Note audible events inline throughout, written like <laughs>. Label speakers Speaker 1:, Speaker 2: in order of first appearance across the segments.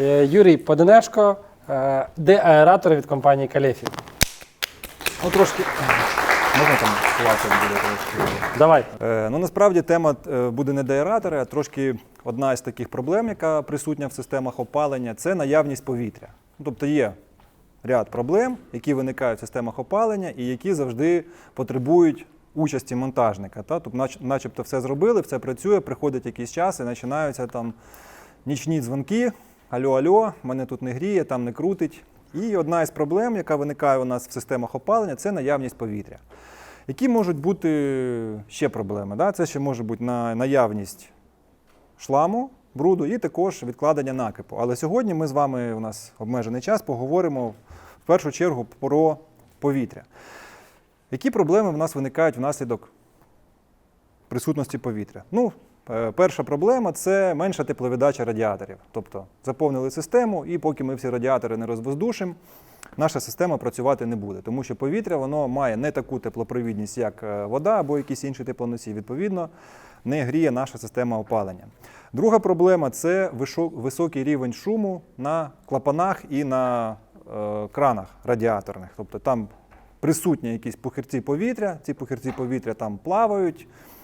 Speaker 1: Е, Юрій Поденешко, е, деаератор від компанії Калефі.
Speaker 2: Ну, трошки. Можна там ситуація буде трошки.
Speaker 1: Давай.
Speaker 2: Е, ну насправді тема е, буде не деаератори, а трошки одна із таких проблем, яка присутня в системах опалення, це наявність повітря. Ну, Тобто є ряд проблем, які виникають в системах опалення і які завжди потребують участі монтажника. Та? Тобто, нач- начебто все зробили, все працює, приходить якийсь час і починаються там нічні дзвонки. Алло, алло, мене тут не гріє, там не крутить. І одна із проблем, яка виникає у нас в системах опалення, це наявність повітря. Які можуть бути ще проблеми? Да? Це ще може бути на наявність шламу, бруду і також відкладення накипу. Але сьогодні ми з вами, у нас обмежений час, поговоримо в першу чергу про повітря. Які проблеми в нас виникають внаслідок присутності повітря? Ну, перша проблема це менша тепловіддача радіаторів. Тобто заповнили систему, і поки ми всі радіатори не розвоздушимо, наша система працювати не буде, тому що повітря воно має не таку теплопровідність, як е, вода або якісь інші теплоносії. Відповідно, не гріє наша система опалення. Друга проблема це високий рівень шуму на клапанах і на е, кранах радіаторних. Тобто там присутні якісь похирці повітря, ці похирці повітря там плавають, е,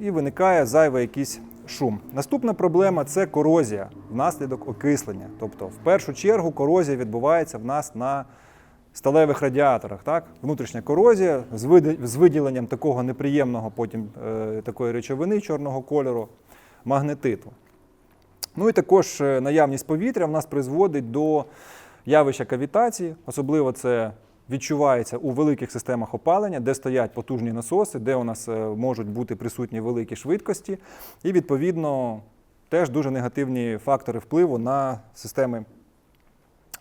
Speaker 2: і виникає зайвий якийсь шум. Наступна проблема це корозія внаслідок окислення. Тобто, в першу чергу, корозія відбувається в нас на сталевих радіаторах. Так? Внутрішня корозія з виділенням такого неприємного потім е, такої речовини чорного кольору, магнетиту. Ну і також е, наявність повітря в нас призводить до явища кавітації, особливо це відчувається у великих системах опалення, де стоять потужні насоси, де у нас е, можуть бути присутні великі швидкості, і відповідно теж дуже негативні фактори впливу на системи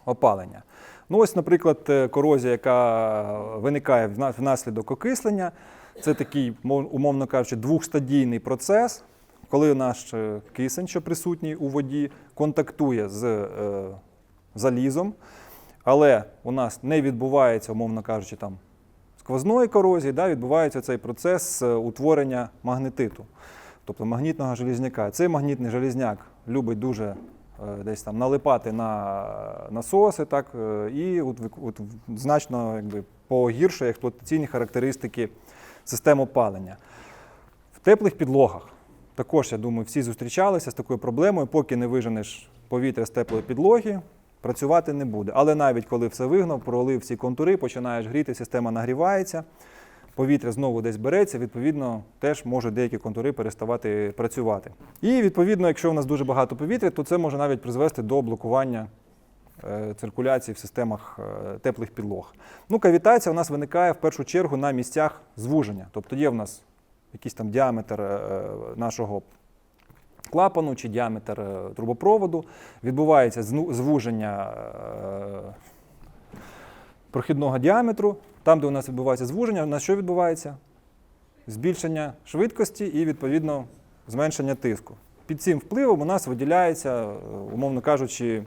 Speaker 2: опалення. Ну, ось, наприклад, е, корозія, яка виникає внаслідок окислення, це такий, умовно кажучи, двохстадійний процес, коли наш е, кисень, що присутній у воді, контактує з залізом, але у нас не відбувається, умовно кажучи, там сквозної корозії, да, відбувається цей процес е, утворення магнетиту, тобто магнітного желізняка. Цей магнітний желізняк любить дуже е, десь там налипати на насоси, так, е, і от, от значно якби, погіршує експлуатаційні характеристики систем опалення. В теплих підлогах також, я думаю, всі зустрічалися з такою проблемою, поки не виженеш повітря з теплої підлоги, працювати не буде. Але навіть коли все вигнав, пролив всі контури, починаєш гріти, система нагрівається, повітря знову десь береться, відповідно, теж можуть деякі контури переставати працювати. І відповідно, якщо у нас дуже багато повітря, то це може навіть призвести до блокування е, циркуляції в системах е, теплих підлог. Ну, кавітація у нас виникає в першу чергу на місцях звуження. Тобто є в нас якийсь там діаметр е, нашого клапану чи діаметр е, трубопроводу, відбувається звуження е, прохідного діаметру. Там, де у нас відбувається звуження, у нас що відбувається? Збільшення швидкості і, відповідно, зменшення тиску. Під цим впливом у нас виділяється, е, умовно кажучи,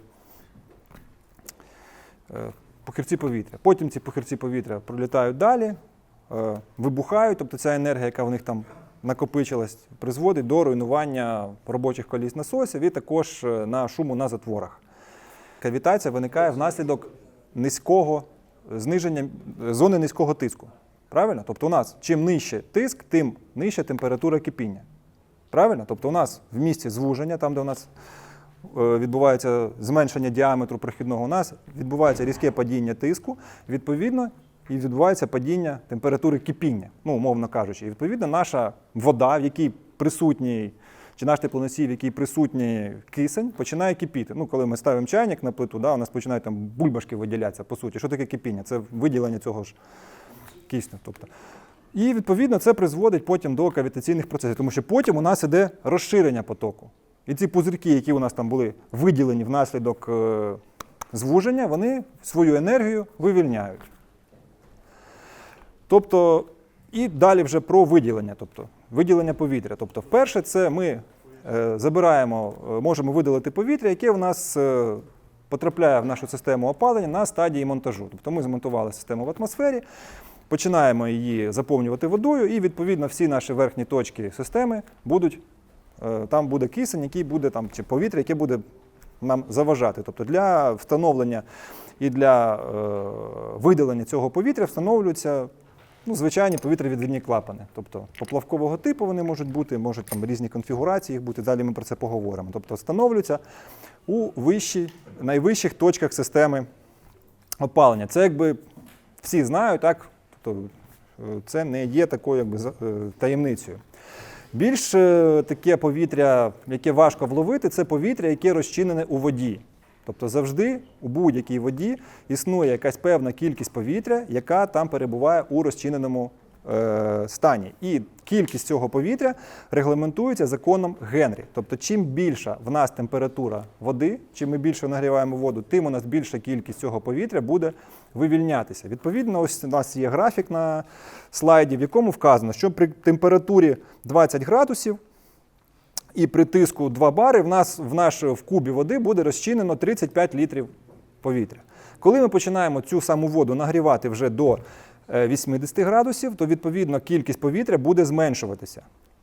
Speaker 2: похирці повітря. Потім ці похирці повітря пролітають далі, вибухають, тобто ця енергія, яка в них там накопичилась, призводить до руйнування робочих коліс насосів і також е, на шуму на затворах. Кавітація виникає внаслідок низького зниження е, зони низького тиску. Правильно? Тобто у нас чим нижче тиск, тим нижча температура кипіння. Правильно? Тобто у нас в місці звуження, там, де у нас е, відбувається зменшення діаметру прохідного, у нас відбувається різке падіння тиску, відповідно, і відбувається падіння температури кипіння, ну, умовно кажучи. І відповідно, наша вода, в якій присутній, чи наш теплоносій, в якій присутній кисень, починає кипіти. Ну, коли ми ставимо чайник на плиту, да, у нас починають там бульбашки виділятися, по суті. Що таке кипіння? Це виділення цього ж кисню. Тобто. І відповідно це призводить потім до кавітаційних процесів, тому що потім у нас іде розширення потоку. І ці пузирки, які у нас там були виділені внаслідок е, звуження, вони свою енергію вивільняють. Тобто, і далі вже про виділення, тобто виділення повітря. Тобто, вперше, це ми е, забираємо, е, можемо видалити повітря, яке у нас е, потрапляє в нашу систему опалення на стадії монтажу. Тобто ми змонтували систему в атмосфері, починаємо її заповнювати водою, і відповідно всі наші верхні точки системи будуть. Там буде кисень, який буде там, чи повітря, яке буде нам заважати. Тобто для встановлення і для е, видалення цього повітря встановлюються ну, звичайні повітрявідвідні клапани. Тобто поплавкового типу вони можуть бути, можуть там різні конфігурації їх бути. Далі ми про це поговоримо. Тобто встановлюються у вищій, найвищих точках системи опалення. Це якби всі знають, так? Тобто е, це не є такою якби, е, таємницею. Більш е, таке повітря, яке важко вловити, це повітря, яке розчинене у воді. Тобто завжди у будь-якій воді існує якась певна кількість повітря, яка там перебуває у розчиненому е, стані. І кількість цього повітря регламентується законом Генрі. Тобто, чим більша в нас температура води, чим ми більше нагріваємо воду, тим у нас більша кількість цього повітря буде вивільнятися. Відповідно, ось у нас є графік на слайді, в якому вказано, що при температурі 20 градусів і при тиску 2 бари в нас в наш в кубі води буде розчинено 35 літрів повітря. Коли ми починаємо цю саму воду нагрівати вже до е, 80 градусів, то відповідно кількість повітря буде зменшуватися.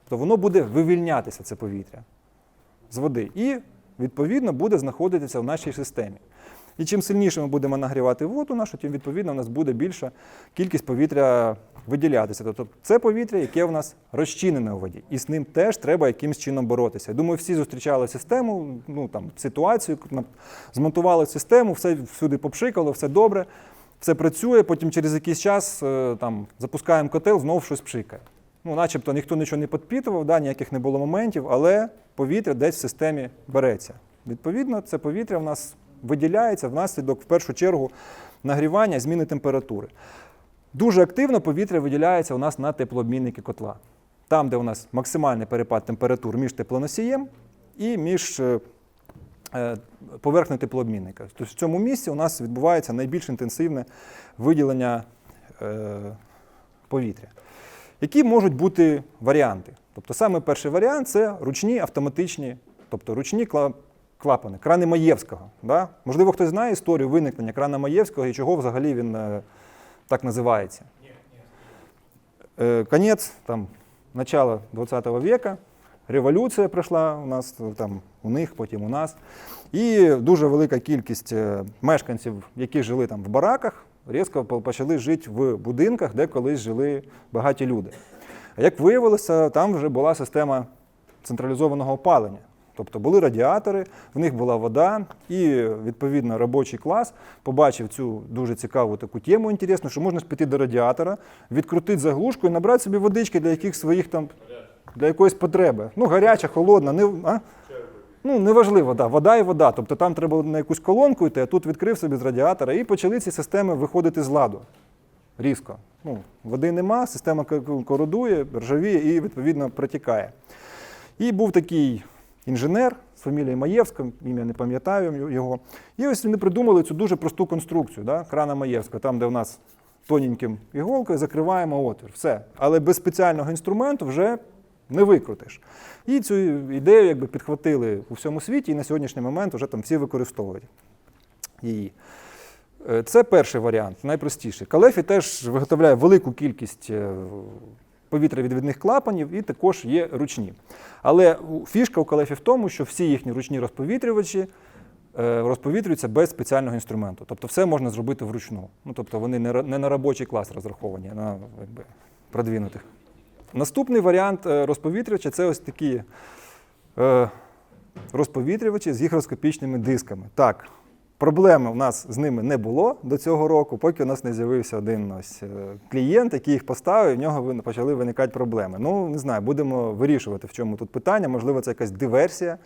Speaker 2: То воно буде вивільнятися, це повітря з води. І відповідно буде знаходитися в нашій системі. І чим сильніше ми будемо нагрівати воду нашу, тим відповідно у нас буде більша кількість повітря виділятися. Тобто це повітря, яке в нас розчинене у воді. І з ним теж треба якимось чином боротися. Я думаю, всі зустрічали систему, ну там ситуацію, змонтували систему, все всюди попшикало, все добре, все працює. Потім через якийсь час е, там запускаємо котел, знову щось пшикає. Ну, начебто ніхто нічого не підпитував, да, ніяких не було моментів, але повітря десь в системі береться. Відповідно, це повітря в нас виділяється внаслідок, в першу чергу, нагрівання, зміни температури. Дуже активно повітря виділяється у нас на теплообмінники котла. Там, де у нас максимальний перепад температур між теплоносієм і між е, е, поверхнею теплообмінника. Тобто в цьому місці у нас відбувається найбільш інтенсивне виділення е, повітря. Які можуть бути варіанти? Тобто, саме перший варіант це ручні автоматичні, тобто ручні клапани, крани Маєвського. Да? Можливо, хтось знає історію виникнення крана Маєвського і чого взагалі він е, так називається. Е, Конець, там, начало 20 века, революція пройшла у нас там, у них, потім у нас. І дуже велика кількість е, мешканців, які жили там в бараках, різко почали жити в будинках, де колись жили багаті люди. А як виявилося, там вже була система централізованого опалення. Тобто були радіатори, в них була вода, і відповідно робочий клас побачив цю дуже цікаву таку тему інтересну, що можна піти до радіатора, відкрутити заглушку і набрати собі водички для яких своїх там для якоїсь потреби. Ну, гаряча, холодна, не, а? Ну, неважливо, да, вода і вода. Тобто там треба на якусь колонку йти, а тут відкрив собі з радіатора, і почали ці системи виходити з ладу. Різко. Ну, води нема, система кородує, ржавіє і відповідно протікає. І був такий інженер з фамілією Маєвська, ім'я не пам'ятаю його. І ось вони придумали цю дуже просту конструкцію, да, крана Маєвська, там, де у нас тоненьким іголкою закриваємо отвір. Все. Але без спеціального інструменту вже не викрутиш. І цю ідею якби, підхватили у всьому світі, і на сьогоднішній момент вже там всі використовують її. Е, Це перший варіант, найпростіший. Калефі теж виготовляє велику кількість е, повітрявідвідних клапанів і також є ручні. Але фішка у Калефі в тому, що всі їхні ручні розповітрювачі е, розповітрюються без спеціального інструменту. Тобто все можна зробити вручну. Ну, тобто вони не на робочий клас розраховані, а на якби, продвинутих. Наступний варіант е, розповітрювача це ось такі е, розповітрювачі з гігроскопічними дисками. Так, проблеми у нас з ними не було до цього року, поки у нас не з'явився один ось е, клієнт, який їх поставив, і в нього почали виникати проблеми. Ну, не знаю, будемо вирішувати, в чому тут питання. Можливо, це якась диверсія.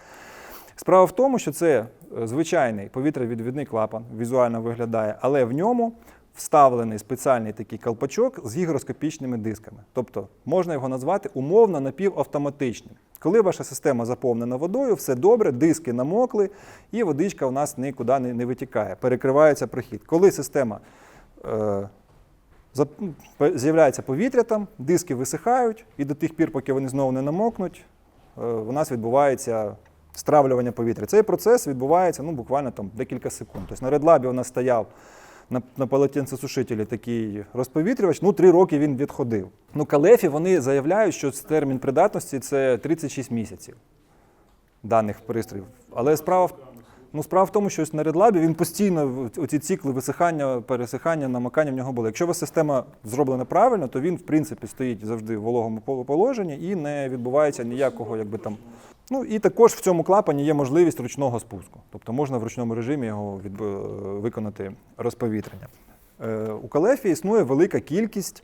Speaker 2: Справа в тому, що це звичайний звичайний повітрявідвідний клапан, візуально виглядає, але в ньому вставлений спеціальний такий колпачок з гігроскопічними дисками. Тобто можна його назвати умовно напівавтоматичним. Коли ваша система заповнена водою, все добре, диски намокли, і водичка у нас нікуди не, витікає, перекривається прохід. Коли система е, з'являється повітря там, диски висихають, і до тих пір, поки вони знову не намокнуть, е, у нас відбувається стравлювання повітря. Цей процес відбувається ну, буквально там, декілька секунд. Тобто на редлабі у нас стояв на, на полотенцесушителі такий розповітрювач, ну три роки він відходив. Ну, Калефі вони заявляють, що термін придатності це 36 місяців даних пристроїв. Але справа в Ну, справа в тому, що ось на редлабі він постійно оці цикли висихання, пересихання, намикання в нього були. Якщо у вас система зроблена правильно, то він в принципі стоїть завжди в вологому положенні і не відбувається ніякого, якби там. Ну і також в цьому клапані є можливість ручного спуску. Тобто можна в ручному режимі його від, виконати розповітрення. Е, у Калефі існує велика кількість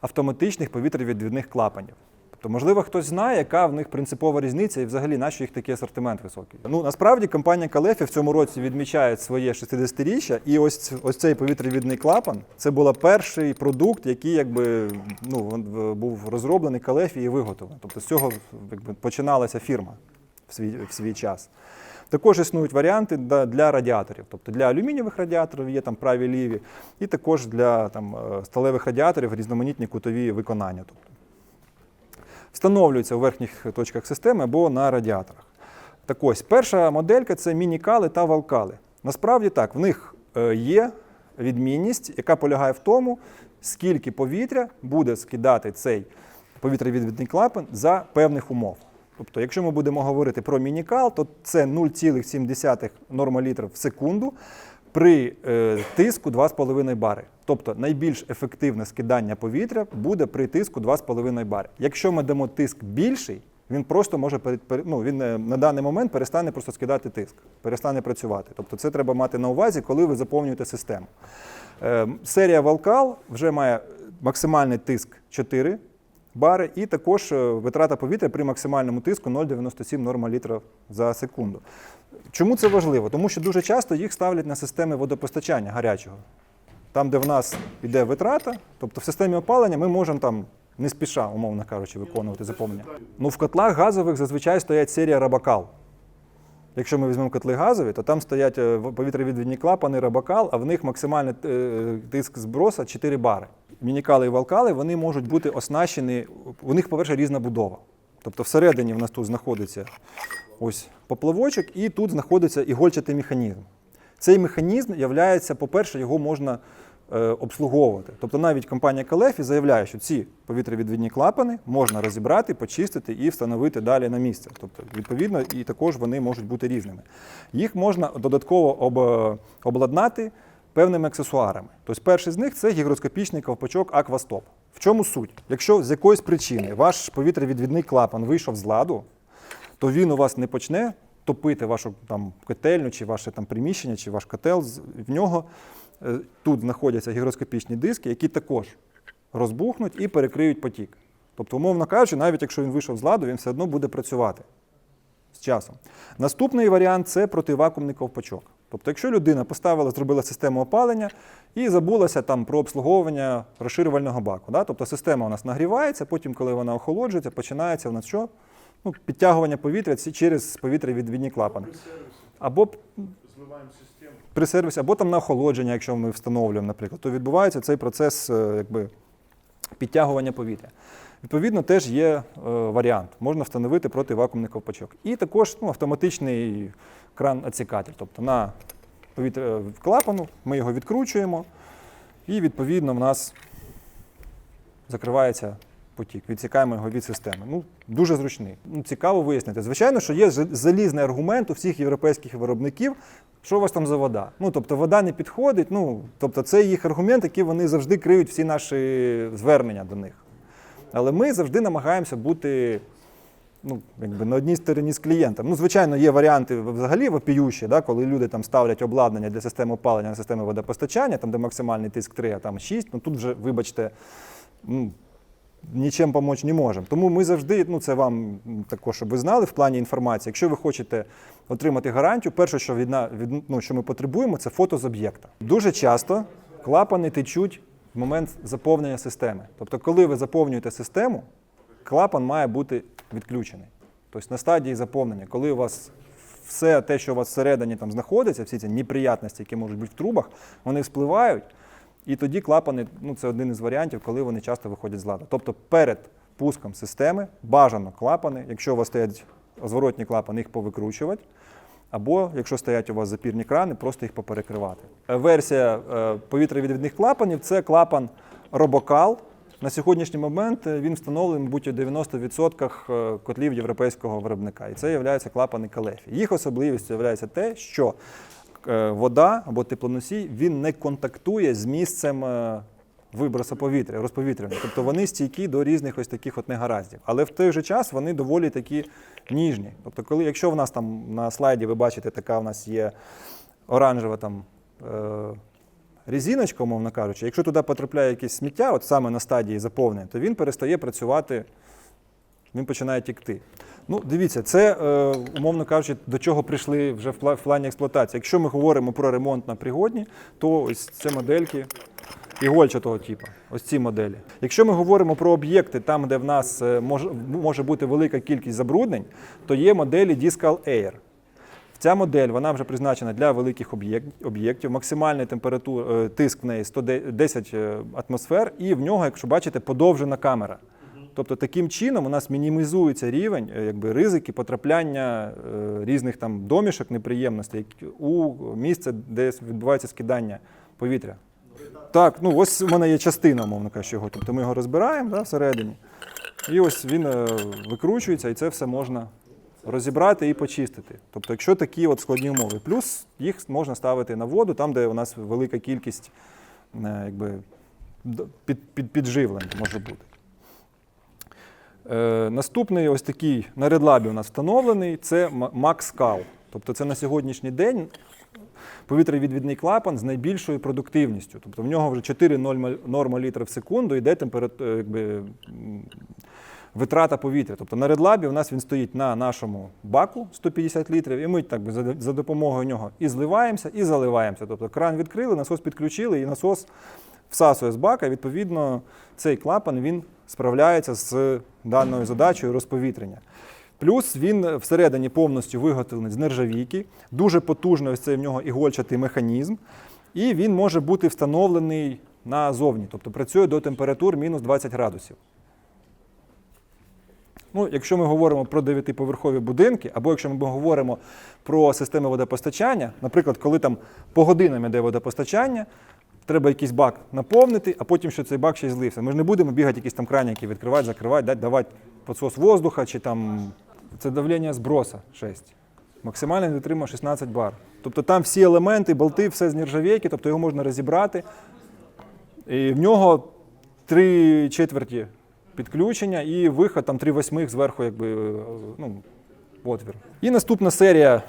Speaker 2: автоматичних повітрявідвідних клапанів. Тобто, можливо, хтось знає, яка в них принципова різниця і взагалі на що їх такий асортимент високий. Ну насправді компанія Калефі в цьому році відмічає своє 60-річчя, і ось, ось цей повітрявідний клапан це був перший продукт, який якби ну був розроблений Калефі і виготовлений. Тобто з цього якби, починалася фірма в свій, в свій час. Також існують варіанти для радіаторів, тобто для алюмінієвих радіаторів є там праві ліві, і також для там, е, сталевих радіаторів різноманітні кутові виконання. Тобто встановлюються у верхніх точках системи або на радіаторах. Так ось, перша моделька це мінікали та валкали. Насправді так, в них е, є відмінність, яка полягає в тому, скільки повітря буде скидати цей повітрявідвідний клапан за певних умов. Тобто, якщо ми будемо говорити про мінікал, то це 0,7 нормалітрів в секунду при е, тиску 2,5 бари. Тобто найбільш ефективне скидання повітря буде при тиску 2,5 бари. Якщо ми дамо тиск більший, він просто може ну, він е, на даний момент перестане просто скидати тиск, перестане працювати. Тобто це треба мати на увазі, коли ви заповнюєте систему. Е, серія Валкал вже має максимальний тиск 4 бари, і також е, витрата повітря при максимальному тиску 0,97 норма літра за секунду. Чому це важливо? Тому що дуже часто їх ставлять на системи водопостачання гарячого. Там, де в нас йде витрата, тобто в системі опалення ми можемо там не спіша, умовно кажучи, виконувати заповнення. Ну, в котлах газових зазвичай стоять серія рабакал. Якщо ми візьмемо котли газові, то там стоять е, повітрявідвідні клапани рабакал, а в них максимальний е, тиск зброса 4 бари. Мінікали і валкали вони можуть бути оснащені, у них, по-перше, різна будова. Тобто всередині в нас тут знаходиться ось поплавочок, і тут знаходиться ігольчатий механізм. Цей механізм являється, по-перше, його можна е, обслуговувати. Тобто навіть компанія Калефі заявляє, що ці повітрявідвідні клапани можна розібрати, почистити і встановити далі на місце. Тобто, відповідно, і також вони можуть бути різними. Їх можна додатково об, обладнати певними аксесуарами. Тобто перший з них це гігроскопічний ковпачок Аквастоп. В чому суть? Якщо з якоїсь причини ваш повітрявідвідний клапан вийшов з ладу, то він у вас не почне топити вашу там котельню, чи ваше там приміщення, чи ваш котел. В нього е, тут знаходяться гігроскопічні диски, які також розбухнуть і перекриють потік. Тобто, умовно кажучи, навіть якщо він вийшов з ладу, він все одно буде працювати з часом. Наступний варіант це противакуумний ковпачок. Тобто, якщо людина поставила, зробила систему опалення і забулася там про обслуговування розширювального баку. Да? Тобто система у нас нагрівається, потім, коли вона охолоджується, починається у нас що? Ну, підтягування повітря через повітрявідвідні клапани. Або при сервісі, або там на охолодження, якщо ми встановлюємо, наприклад, то відбувається цей процес е, якби, підтягування повітря. Відповідно, теж є е, варіант. Можна встановити противакуумний ковпачок. І також ну, автоматичний кран-ацікатель. Тобто на повітря в клапану ми його відкручуємо, і відповідно в нас закривається потік. Відсікаємо його від системи. Ну, дуже зручний. Ну, цікаво вияснити. Звичайно, що є залізний аргумент у всіх європейських виробників, що у вас там за вода. Ну, тобто вода не підходить. Ну, тобто це їх аргумент, який вони завжди криють всі наші звернення до них. Але ми завжди намагаємося бути ну, якби на одній стороні з клієнтом. Ну, звичайно, є варіанти взагалі вопіющі, да, коли люди там ставлять обладнання для системи опалення на системи водопостачання, там, де максимальний тиск 3, а там 6. Ну тут вже, вибачте, ну, нічим допомогти не можемо. Тому ми завжди, ну це вам також, щоб ви знали в плані інформації. Якщо ви хочете отримати гарантію, перше, що від, від, ну, що ми потребуємо, це фото з об'єкта. Дуже часто клапани течуть в момент заповнення системи. Тобто, коли ви заповнюєте систему, клапан має бути відключений. Тобто на стадії заповнення, коли у вас все те, що у вас всередині там знаходиться, всі ці неприятності, які можуть бути в трубах, вони спливають, і тоді клапани, ну це один із варіантів, коли вони часто виходять з ладу. Тобто перед пуском системи бажано клапани, якщо у вас стоять зворотні клапани, їх повикручувати. Або, якщо стоять у вас запірні крани, просто їх поперекривати. Версія е, повітрявідвідних клапанів це клапан Робокал. На сьогоднішній момент е, він встановлений, мабуть, у 90% е, котлів європейського виробника. І це є клапани Калефі. Їх особливістю є те, що е, вода або теплоносій він не контактує з місцем вибросу повітря, розповітрювання. Тобто вони стійкі до різних ось таких от негараздів. Але в той же час вони доволі такі ніжні. Тобто, коли, якщо в нас там на слайді ви бачите, така в нас є оранжева там. Резиночка, умовно кажучи, якщо туди потрапляє якесь сміття, от саме на стадії заповнення, то він перестає працювати, він починає тікти. Ну, дивіться, це, е, умовно кажучи, до чого прийшли вже в плані експлуатації. Якщо ми говоримо про ремонт на пригодні, то ось це модельки ігольчатого типу, ось ці моделі. Якщо ми говоримо про об'єкти, там, де в нас е, може бути велика кількість забруднень, то є моделі Discal Air. Ця модель вона вже призначена для великих об'єктів. Максимальний температура, е, тиск в неї 110 е, атмосфер, і в нього, якщо бачите, подовжена камера. Тобто таким чином у нас мінімізується рівень е, якби, ризики потрапляння різних там домішок, неприємностей у місце, де відбувається скидання повітря. Так, ну ось у мене є частина, мовно кажучи, його. Тобто ми його розбираємо да, всередині. І ось він викручується, і це все можна розібрати і почистити. Тобто, якщо такі от складні умови, плюс їх можна ставити на воду, там, де у нас велика кількість е, якби, під, під, підживлень може бути. Е, наступний ось такий на редлабі у нас встановлений це MaxCal. Тобто це на сьогоднішній день повітрявідвідний клапан з найбільшою продуктивністю. Тобто в нього вже 4 норма, літра в секунду йде температура, м, витрата повітря. Тобто на редлабі у нас він стоїть на нашому баку 150 літрів, і ми так би, за, допомогою нього і зливаємося, і заливаємося. Тобто кран відкрили, насос підключили, і насос всасує з бака. Відповідно, цей клапан він справляється з даною задачею розповітрення. Плюс він всередині повністю виготовлений з нержавійки, дуже потужний ось цей в нього ігольчатий механізм, і він може бути встановлений назовні, тобто працює до температур мінус 20 градусів. Ну, якщо ми говоримо про дев'ятиповерхові будинки, або якщо ми говоримо про системи водопостачання, наприклад, коли там по годинам йде водопостачання, треба якийсь бак наповнити, а потім що цей бак ще й злився. Ми ж не будемо бігати якісь там краніки, відкривати, закривати, давати підсос воздуха чи там це давлення зброса 6. Максимально витримує 16 бар. Тобто там всі елементи, болти, все з нержавійки, тобто його можна розібрати. І в нього три четверті підключення і виход там три восьмих зверху, якби е, ну, отвір. І наступна серія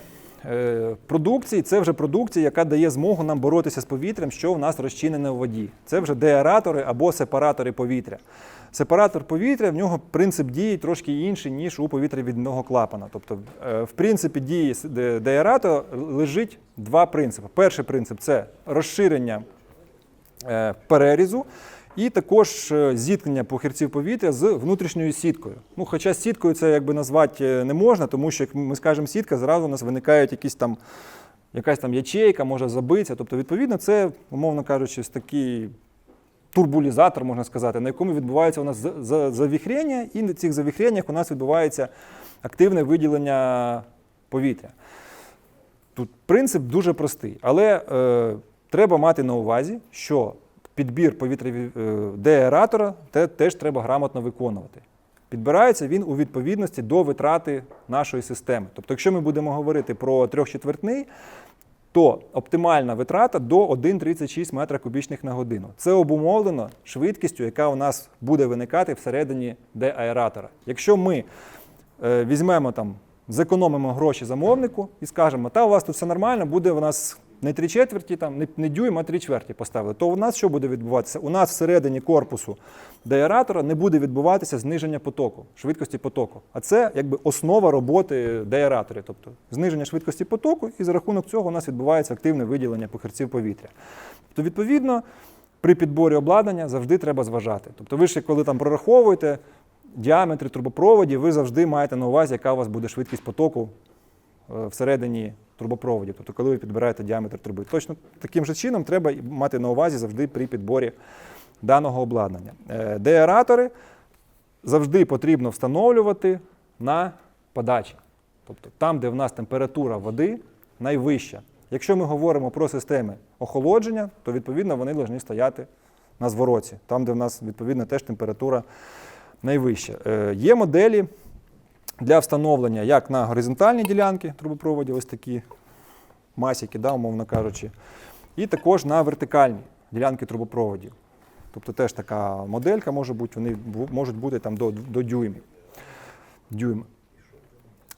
Speaker 2: е, продукції це вже продукція, яка дає змогу нам боротися з повітрям, що в нас розчинене у воді. Це вже деаератори або сепаратори повітря. Сепаратор повітря в нього принцип дії трошки інший, ніж у повітрявідного клапана. Тобто, е, в принципі, дії с- лежить два принципи. Перший принцип це розширення перерізу. І також е, зіткнення похирців повітря з внутрішньою сіткою. Ну, хоча сіткою це якби назвати е, не можна, тому що як ми скажемо сітка, зразу у нас виникають якісь там, якась там ячейка, може забитися. Тобто, відповідно, це, умовно кажучи, такий турбулізатор, можна сказати, на якому відбувається у нас за- за- завіхрення, і на цих завіхреннях у нас відбувається активне виділення повітря. Тут принцип дуже простий, але е, треба мати на увазі, що підбір повітря е, деаератора те, теж треба грамотно виконувати. Підбирається він у відповідності до витрати нашої системи. Тобто, якщо ми будемо говорити про трьохчетвертний, то оптимальна витрата до 1,36 метра кубічних на годину. Це обумовлено швидкістю, яка у нас буде виникати всередині деаератора. Якщо ми е, візьмемо там, зекономимо гроші замовнику і скажемо, та у вас тут все нормально, буде у нас не три четверті, там, не, не дюйм, а три чверті поставили, то у нас що буде відбуватися? У нас всередині корпусу деаератора не буде відбуватися зниження потоку, швидкості потоку. А це якби основа роботи деаераторів, тобто зниження швидкості потоку, і за рахунок цього у нас відбувається активне виділення похирців повітря. Тобто, відповідно, при підборі обладнання завжди треба зважати. Тобто, ви ще коли там прораховуєте діаметри трубопроводів, ви завжди маєте на увазі, яка у вас буде швидкість потоку всередині трубопроводів, тобто коли ви підбираєте діаметр труби. Точно таким же чином треба мати на увазі завжди при підборі даного обладнання. Е, Деаератори завжди потрібно встановлювати на подачі, тобто там, де в нас температура води найвища. Якщо ми говоримо про системи охолодження, то відповідно вони повинні стояти на звороті, там, де в нас відповідно теж температура найвища. Е, Є моделі для встановлення як на горизонтальні ділянки трубопроводів, ось такі масіки, да, умовно кажучи, і також на вертикальні ділянки трубопроводів. Тобто теж така моделька може бути, вони можуть бути там до, до дюймів. Дюйм.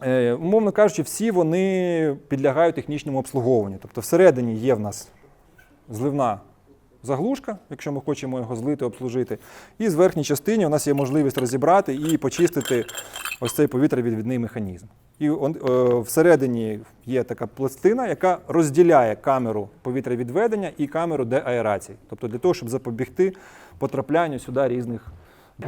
Speaker 2: Е, умовно кажучи, всі вони підлягають технічному обслуговуванню. Тобто всередині є в нас зливна заглушка, якщо ми хочемо його злити, обслужити. І з верхній частині у нас є можливість розібрати і почистити ось цей повітрявідвідний механізм. І е, всередині є така пластина, яка розділяє камеру повітрявідведення і камеру деаерації. Тобто для того, щоб запобігти потраплянню сюди різних.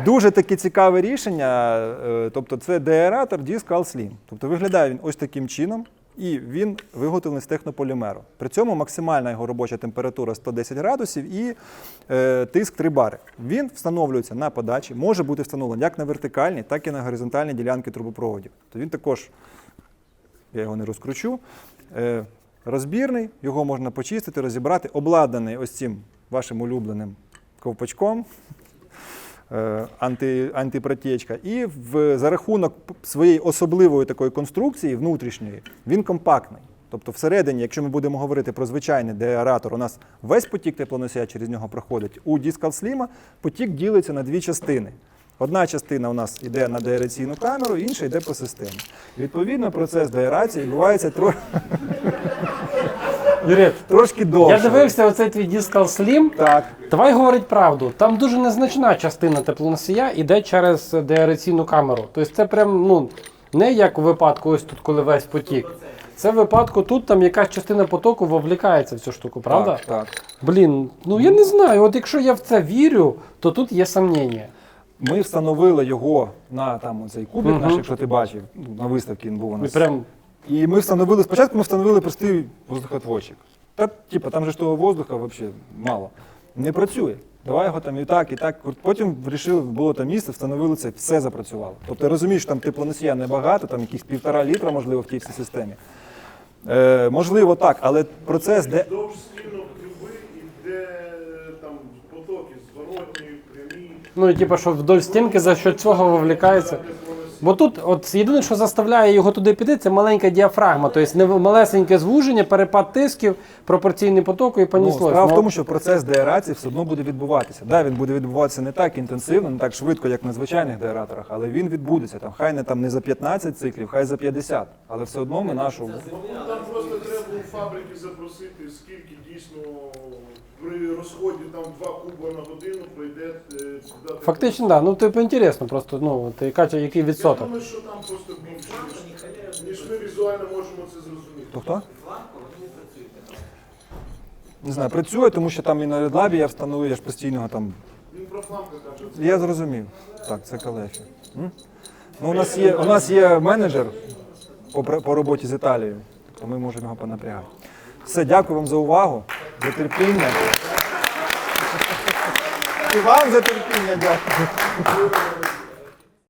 Speaker 2: Дуже таке цікаве рішення. е, Тобто це деаератор Disc Al Slim. Тобто виглядає він ось таким чином, і він виготовлений з технополімеру. При цьому максимальна його робоча температура 110 градусів і е, тиск 3 бари. Він встановлюється на подачі, може бути встановлений як на вертикальні, так і на горизонтальні ділянки трубопроводів. То він також, я його не розкручу, е, розбірний, його можна почистити, розібрати, обладнаний ось цим вашим улюбленим ковпачком анти, антипротечка. І в, за рахунок своєї особливої такої конструкції внутрішньої, він компактний. Тобто всередині, якщо ми будемо говорити про звичайний деаератор, у нас весь потік теплоносія через нього проходить. У Slim потік ділиться на дві частини. Одна частина у нас йде на деараційну камеру, інша йде по системі. Відповідно, процес деарації відбувається тро... <laughs>
Speaker 1: Юрій,
Speaker 2: трошки довше.
Speaker 1: я дивився оцей твій Discal Slim.
Speaker 2: Так.
Speaker 1: Давай говорить правду. Там дуже незначна частина теплоносія йде через деараційну камеру. Тобто це прям ну, не як у випадку, ось тут, коли весь потік. Це в випадку тут там якась частина потоку вовлікається в цю штуку, правда?
Speaker 2: Так, так.
Speaker 1: Блін, ну я не знаю. От якщо я в це вірю, то тут є сумніння.
Speaker 2: Ми встановили його на там цей кубик
Speaker 1: Мгм.
Speaker 2: наш, якщо ти бачив, ну, на виставці він був у
Speaker 1: І
Speaker 2: нас.
Speaker 1: прям
Speaker 2: І ми встановили, спочатку ми встановили простий воздухотворчик. Та, типу, там же ж того воздуха взагалі мало. Не працює. Давай його там і так, і так. Потім вирішили, було там місце, встановили це, все запрацювало. Тобто розумієш, там теплоносія небагато, там якісь півтора літра, можливо, в тій всій системі. Е, можливо, так, але процес, де.
Speaker 3: Довж сильно труби іде там потоки зворотні, прямі.
Speaker 1: Ну і типу, що вдоль стінки за що цього вовлікається. Бо тут, от єдине, що заставляє його туди піти, це маленька діафрагма, тобто не малесеньке звуження, перепад тисків, пропорційний потоку і
Speaker 2: Ну,
Speaker 1: поніслось.
Speaker 2: справа в
Speaker 1: Ну,
Speaker 2: тому, що процес деарації все одно буде відбуватися. Да, він буде відбуватися не так інтенсивно, не так швидко, як на звичайних деараторах, але він відбудеться. Там хай не там не за 15 циклів, хай за 50. Але все одно ми нашу
Speaker 3: Там просто треба у фабрики запросити, скільки дійсно при розході там 2 куба на годину пройде. е, туди
Speaker 1: Фактично, так. Да. Ну, типу, інтересно, просто, ну, ти, Катя, який
Speaker 3: Я
Speaker 1: відсоток?
Speaker 3: думаю, що там просто більше, ніж ми візуально можемо це зрозуміти.
Speaker 2: То хто? Не знаю, працює, тому що там і на редлабі я встановив, я ж постійно там.
Speaker 3: Він про фламки каже.
Speaker 2: Я зрозумів. Так, це. М? Ну, у, нас є, у нас є менеджер по, пр- по роботі з Італією, то ми можемо його понапрягати. Все, дякую вам за увагу, за терпіння. І вам за терпіння дякую.